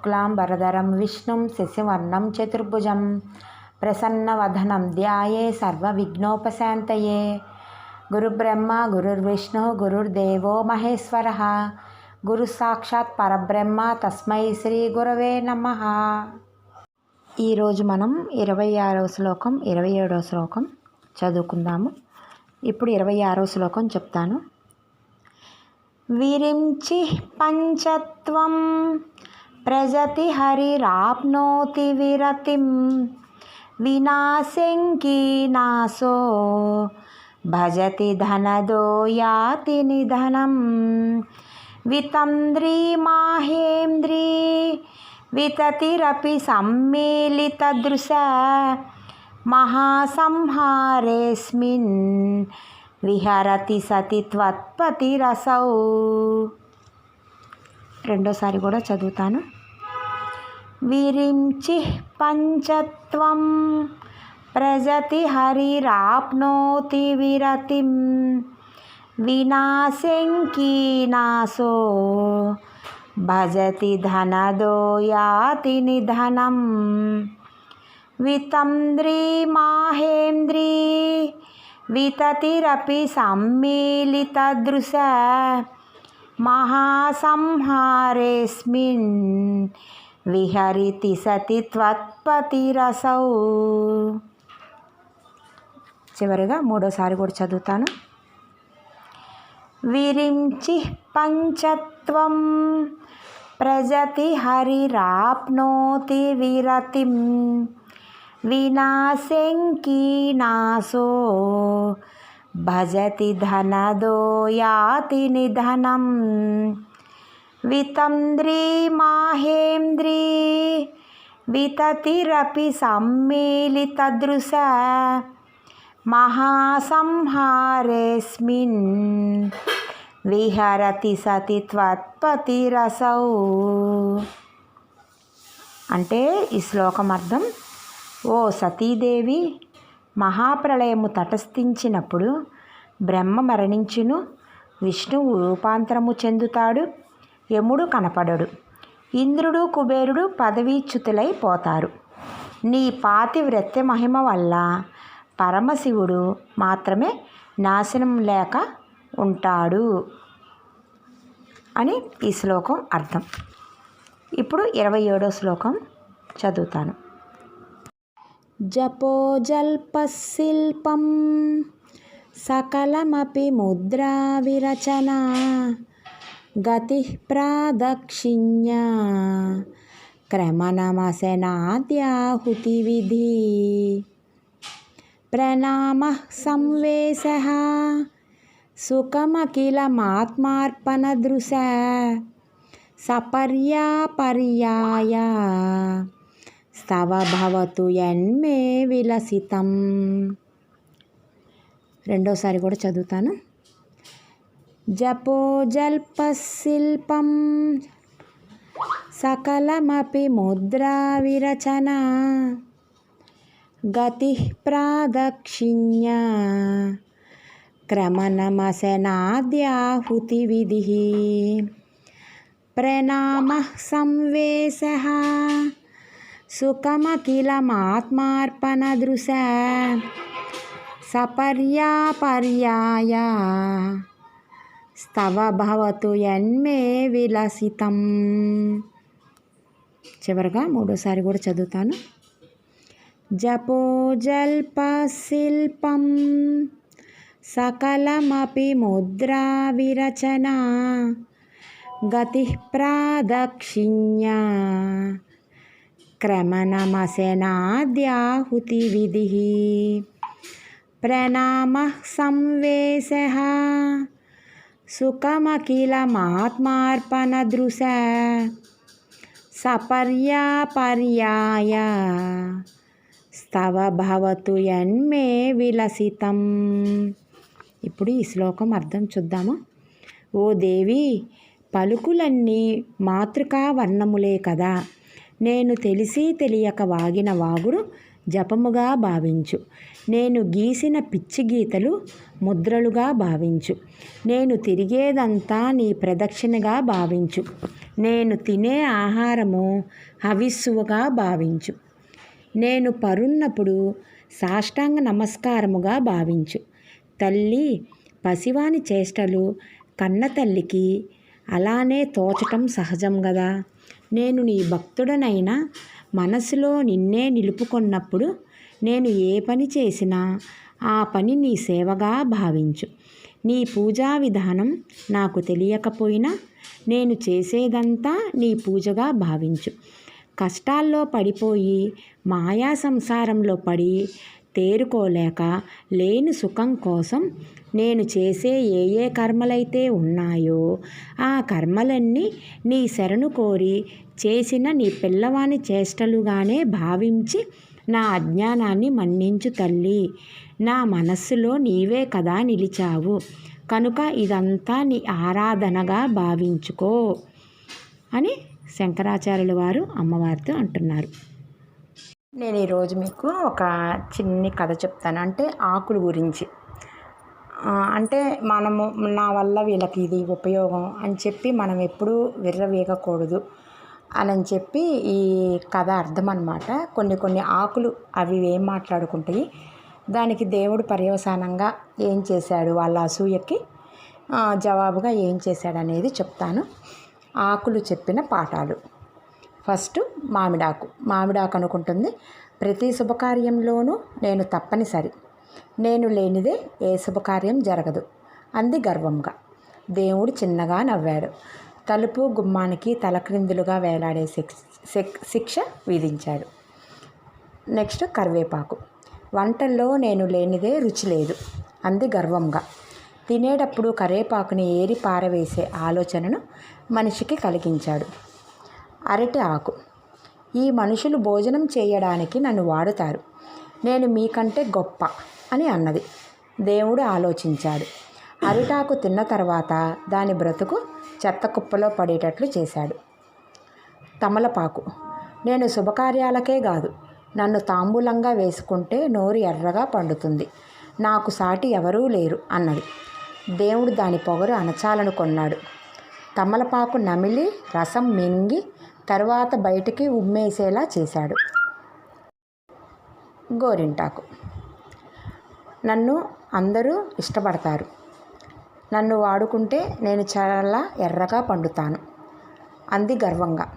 శుక్లాంబరధరం విష్ణుం శశివర్ణం చతుర్భుజం ప్రసన్నవధనం ధ్యాయే సర్వవిఘ్నోపశాంతయే గురుబ్రహ్మ గురుర్విష్ణు గురుర్దేవో మహేశ్వర గురు సాక్షాత్ పరబ్రహ్మ తస్మై శ్రీ గురవే నమ ఈరోజు మనం ఇరవై ఆరవ శ్లోకం ఇరవై ఏడవ శ్లోకం చదువుకుందాము. ఇప్పుడు ఇరవై ఆరవ శ్లోకం చెప్తాను. విరించి పంచత్వం ప్రజతి హరిరాప్నోతి విరతిం. వినాశంకీనాశో భజతి ధనదో యాతి నిధనం. వితంద్రీ మాహేంద్రీ. వితతిరపి సమ్మేళితదృశ మహాసంహారేస్మిన్. విహరతి సతి త్వత్పతిరసౌ రెండోసారి కూడా చదువుతాను. విరించి పంచత్వం ప్రజతి హరిరాప్నోతి విరతిం వినాశంకీనాశో భజతి ధనదో యాతి నిధనం వితంద్రీ మాహేంద్రీ వితతిరపి సమ్మేళితదృశ మహాసంహారేస్మిన్ విహరితి సతి త్వత్పతిరసౌ. చివరిగా మూడోసారి కూడా చదువుతాను. విరించి పంచత్వం ప్రజతి హరిరాప్నోతి విరతిం. వినాశంకీనాశో భజతి ధనదో యాతి నిధనం. వితంద్రీ మాహేంద్రీ వితతిరపి సమ్మేళితదృశ మహాసంహారేస్మిన్ విహరతి సతి త్వత్పతిరసౌ. అంటే ఈ శ్లోకం అర్థం ఓ సతీదేవి మహాప్రళయము తటస్థించినప్పుడు బ్రహ్మ మరణించును విష్ణువు రూపాంతరము చెందుతాడు. యముడు కనపడడు. ఇంద్రుడు కుబేరుడు పదవీచ్యుతులై పోతారు. నీ పాతివ్రత్య మహిమ వల్ల పరమశివుడు మాత్రమే నాశనం లేక ఉంటాడు అని ఈ శ్లోకం అర్థం. ఇప్పుడు ఇరవై ఏడో శ్లోకం చదువుతాను. జపోజల్పశిల్పం సకలమపి ముద్రా విరచన గతి ప్రాదక్షిణ్య క్రమణమశనాద్యాహుతి విధి ప్రణామ సంవేశ సుఖమఖిలమాత్మార్పణదృశ సపర్యాపర్యాయ స్తవ భవతు యన్మే విలసితం రెండోసారి కూడా చదువుతాను. జపోజల్పశిల్పం సకలమపి ముద్రా విరచన గతి ప్రాదక్షిణ్య క్రమణమశనాద్యాహుతి విధి ప్రణామ సంవేశ సుఖమఖిలమాత్మార్పణదృశ సపర్యాపర్యాయ స్తవ భవతు యన్మే విలసితం. చివరిగా మూడోసారి కూడా చదువుతాను. జపోజల్పశిల్పం సకలమపి ముద్రా విరచన గతి ప్రాదక్షిణ్య క్రమణమశనాద్యాహుతి విధి ప్రణామ సంవేశ సుఖమఖిల మహాత్మార్పణ దృశ సపర్యాపర్యాయ స్తవ భవతు యన్మే విలసితం. ఇప్పుడు ఈ శ్లోకం అర్థం చూద్దాము? ఓ దేవి పలుకులన్నీ మాతృకా వర్ణములే కదా. నేను తెలిసి తెలియక వాగిన వాగుడు జపముగా భావించు. నేను గీసిన పిచ్చి గీతలు ముద్రలుగా భావించు. నేను తిరిగేదంతా నీ ప్రదక్షిణగా భావించు. నేను తినే ఆహారము హవిస్సువుగా భావించు. నేను పరున్నప్పుడు సాష్టాంగ నమస్కారముగా భావించు. తల్లి పసివాని చేష్టలు కన్న తల్లికి అలానే తోచటం సహజం కదా నేను నీ భక్తుడనైనా మనసులో నిన్నే నిలుపుకున్నప్పుడు నేను ఏ పని చేసినా ఆ పని నీ సేవగా భావించు. నీ పూజా విధానం నాకు తెలియకపోయినా నేను చేసేదంతా నీ పూజగా భావించు. కష్టాల్లో పడిపోయి మాయా సంసారంలో పడి తేరుకోలేక లేని సుఖం కోసం నేను చేసే ఏ ఏ కర్మలైతే ఉన్నాయో ఆ కర్మలన్నీ నీ శరణు కోరి చేసిన నీ పిల్లవాని చేష్టలుగానే భావించి నా అజ్ఞానాన్ని మన్నించు తల్లి. నా మనస్సులో నీవే కదా నిలిచావు. కనుక ఇదంతా నీ ఆరాధనగా భావించుకో అని శంకరాచార్యుల వారు అమ్మవారితో అంటున్నారు. నేను ఈరోజు మీకు ఒక చిన్ని కథ చెప్తాను. అంటే ఆకుల గురించి. అంటే మనము నా వల్ల వీళ్ళకి ఇది ఉపయోగం అని చెప్పి మనం ఎప్పుడూ విర్రవీగకూడదు. అని చెప్పి ఈ కథ అర్థం అనమాట కొన్ని కొన్ని ఆకులు అవి ఏం మాట్లాడుకుంటాయి. దానికి దేవుడు పర్యవసానంగా ఏం చేశాడు? వాళ్ళ అసూయకి జవాబుగా ఏం చేశాడు అనేది చెప్తాను. ఆకులు చెప్పిన పాఠాలు. ఫస్ట్ మామిడాకు. మామిడాకు అనుకుంటుంది ప్రతి శుభకార్యంలోనూ నేను తప్పనిసరి. నేను లేనిదే ఏ శుభకార్యం జరగదు. అంది గర్వంగా. దేవుడు చిన్నగా నవ్వాడు. తలుపు గుమ్మానికి తలక్రిందులుగా వేలాడే శిక్ష విధించాడు. నెక్స్ట్ కరివేపాకు. వంటల్లో నేను లేనిదే రుచి లేదు. అంది గర్వంగా. తినేటప్పుడు కరివేపాకుని ఏరి పారవేసే ఆలోచనను మనిషికి కలిగించాడు. అరటి ఆకు. ఈ మనుషులు భోజనం చేయడానికి నన్ను వాడుతారు. నేను మీకంటే గొప్ప అని అన్నది. దేవుడు ఆలోచించాడు. అరిటాకు తిన్న తర్వాత దాని బ్రతుకు చెత్త కుప్పలో పడేటట్లు చేశాడు. తమలపాకు నేను శుభకార్యాలకే కాదు నన్ను తాంబూలంగా వేసుకుంటే నోరు ఎర్రగా పండుతుంది నాకు సాటి ఎవరూ లేరు అన్నది దేవుడు దాని పొగరు అనచాలను కొన్నాడు. తమలపాకు నమిలి రసం మింగి తరువాత బయటికి ఉమ్మేసేలా చేశాడు. గోరింటాకు నన్ను అందరూ ఇష్టపడతారు నన్ను వాడుకుంటే నేను చాలా ఎర్రగా పండుతాను. అంది గర్వంగా.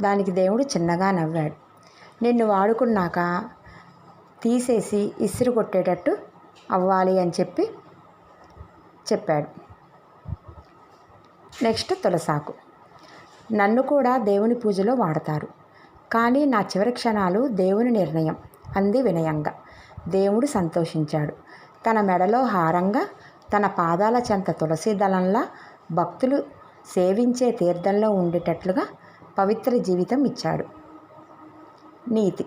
దానికి దేవుడు చిన్నగా నవ్వాడు. నిన్ను వాడుకున్నాక తీసేసి ఇసురు కొట్టేటట్టు అవ్వాలి అని చెప్పి చెప్పాడు. నెక్స్ట్ తులసాకు. నన్ను కూడా దేవుని పూజలో వాడతారు. కానీ నా చివరి క్షణాలు దేవుని నిర్ణయం అంది వినయంగా. దేవుడు సంతోషించాడు. తన మెడలో హారంగా తన పాదాల చెంత తులసి దళంలా భక్తులు సేవించే తీర్థంలో ఉండేటట్లుగా పవిత్ర జీవితం ఇచ్చాడు. నీతి.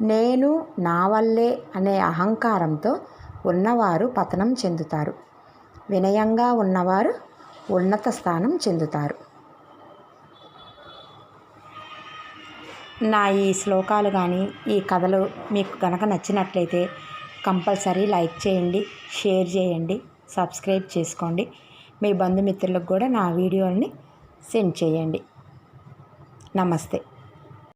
నేను నా వల్లే అనే అహంకారంతో ఉన్నవారు పతనం చెందుతారు. వినయంగా ఉన్నవారు ఉన్నత స్థానం చెందుతారు. నా ఈ శ్లోకాలు కానీ ఈ కథలు మీకు కనుక నచ్చినట్లయితే కంపల్సరీ లైక్ చేయండి షేర్ చేయండి సబ్స్క్రైబ్ చేసుకోండి. మీ బంధుమిత్రులకు కూడా నా వీడియోని సెండ్ చేయండి. నమస్తే.